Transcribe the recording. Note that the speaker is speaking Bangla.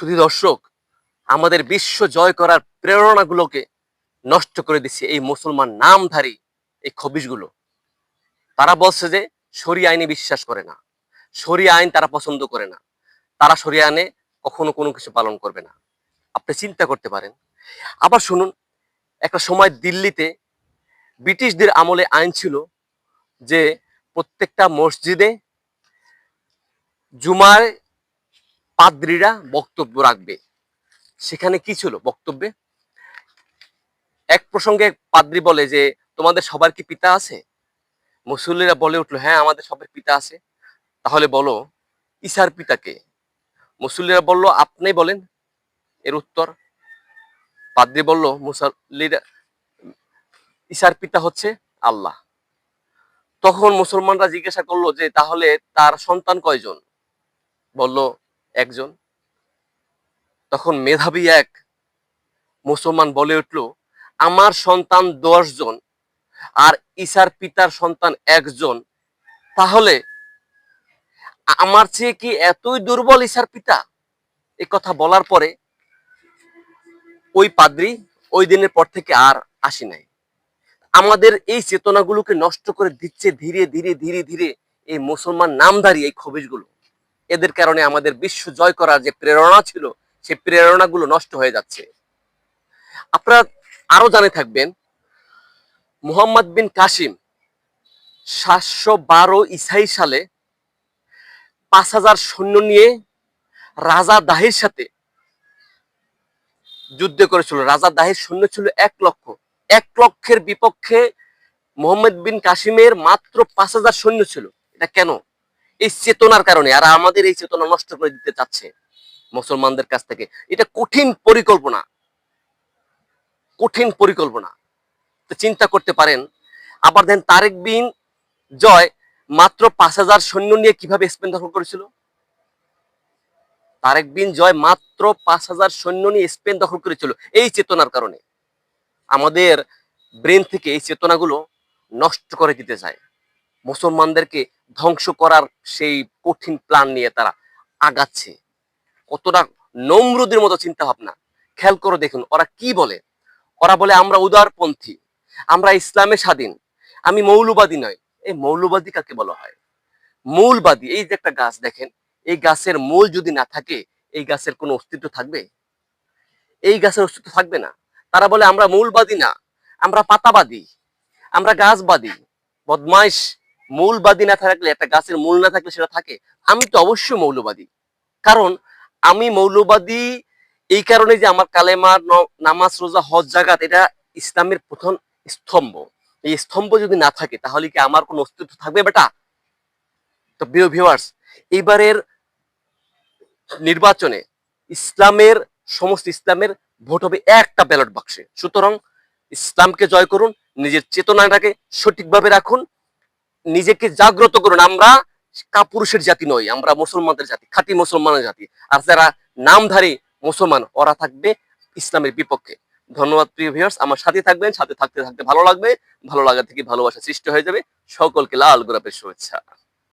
শুধু দর্শক, আমাদের বিশ্ব জয় করার প্রেরণাগুলোকে নষ্ট করে দিচ্ছে এই মুসলমান নামধারী এই খবিশগুলো। তারা বলছে যে সরি আইনে বিশ্বাস করে না। সরি আইন তারা পছন্দ করে না। তারা সরি আইনে কখনো কোনো কিছু পালন করবে না। আপনি চিন্তা করতে পারেন। আবার শুনুন, একটা সময় দিল্লিতে ব্রিটিশদের আমলে আইন ছিল যে, প্রত্যেকটা মসজিদে জুমার পাদ্রীরা বক্তব্য রাখবে। সেখানে কি ছিল বক্তব্যে? এক প্রসঙ্গে পাদ্রী বলে যে, তোমাদের সবার কি পিতা আছে? মুসল্লিরা বলে উঠল হ্যাঁ আমাদের সবার পিতা আছে। তাহলে বলো, ঈশার পিতাকে মুসল্লিরা বলল, আপনি বলেন। এর উত্তর পাদ্রী বলল, মুসল্লিরা, ঈশার পিতা হচ্ছে আল্লাহ। তখন মুসলমানরা জিজ্ঞাসা করল যে, তাহলে তার সন্তান কয়জন? বলল একজন। তখন মেধাবী এক মুসলমান বলে উঠল, আমার সন্তান জন আর ঈশার পিতার সন্তান একজন। তাহলে আমার চেয়ে কি এতই দুর্বল ঈশার পিতা? এ কথা বলার পরে ওই পাদ্রি ওই দিনের পর থেকে আর আসি নাই। আমাদের এই চেতনাগুলোকে নষ্ট করে দিচ্ছে ধীরে ধীরে ধীরে ধীরে এই মুসলমান নামধারী এই খবিজগুলো এদের কারণে আমাদের বিশ্ব জয় করার যে প্রেরণা ছিল, সেই প্রেরণাগুলো নষ্ট হয়ে যাচ্ছে। আপনারা আরও জানে থাকবেন, মুহাম্মদ বিন কাসিম সাতশো বারো ইসাই সালে পাঁচ হাজার সৈন্য নিয়ে রাজা দাহির সাথে যুদ্ধ করেছিল। রাজা দাহির সৈন্য ছিল এক লক্ষ। এক লক্ষের বিপক্ষে মোহাম্মদ বিন কাসিমের মাত্র পাঁচ হাজার সৈন্য ছিল। এটা কেন? এই চেতনার কারণে, আর আমাদের এই চেতনা নষ্ট করে দিতে চাচ্ছে মুসলমানদের কাছ থেকে। এটা কঠিন পরিকল্পনা। কঠিন পরিকল্পনা। তো চিন্তা করতে পারেন, আবার দেন তারেক বিন জয় মাত্র পাঁচ হাজার সৈন্য নিয়ে কীভাবে স্পেন দখল করেছিল? তারেক বিন জয় মাত্র পাঁচ হাজার সৈন্য নিয়ে স্পেন দখল করেছিল এই চেতনার কারণে। আমাদের ব্রেন থেকে এই চেতনাগুলো নষ্ট করে দিতে চায়। মুসলমানদেরকে ধ্বংস করার সেই কঠিন প্ল্যান নিয়ে তারা আগাচ্ছে। কতটা নমরুদের মতো চিন্তা ভাবনা খেয়াল করে দেখুন, ওরা কি বলে? ওরা বলে, আমরা উদারপন্থী, আমরা ইসলামে স্বাধীন, আমি মৌলবাদী নয় এই মৌলবাদী কাকে বলা হয়? মূলবাদী, এই যে একটা গাছ দেখেন, এই গাছের মূল যদি না থাকে, এই গাছের কোনো অস্তিত্ব থাকবে? এই গাছের অস্তিত্ব থাকবে না। তারা বলে, আমরা মূলবাদী না, আমরা পাতাবাদী, আমরা গাছবাদী, বদমাইশ মূলবাদী না থাকলে, একটা গাছের মূল না থাকলে সেটা থাকে। আমি তো অবশ্যই মৌলবাদী। কারণ আমি মৌলবাদী এই কারণে যে আমার কালেমা ন- নামাজ, রোজা, হজ জাগাত এটা ইসলামের প্রথম স্তম্ভ। এই স্তম্ভ যদি না থাকে, তাহলে কি আমার কোনো অস্তিত্ব থাকবে, বেটা? তো প্রিয় এইবারের নির্বাচনে ইসলামের, সমস্ত ইসলামের ভোট হবে একটা ব্যালট বাক্সে সুতরাং ইসলামকে জয় করুন, নিজের চেতনাটাকে সঠিকভাবে রাখুন নিজেকে জাগ্রত করুন। আমরা কাপুরুষের জাতি নই, আমরা মুসলমানদের জাতি, খাঁটি মুসলমানের জাতি। আর যারা নামধারী মুসলমান, ওরা থাকবে ইসলামের বিপক্ষে। ধন্যবাদ প্রিয় ভিউয়ার্স আমার সাথে থাকবেন, সাথে থাকতে থাকতে ভালো লাগবে, ভালো লাগা থেকে ভালোবাসা সৃষ্টি হয়ে যাবে। সকলকে লাল গোলাপের শুভেচ্ছা।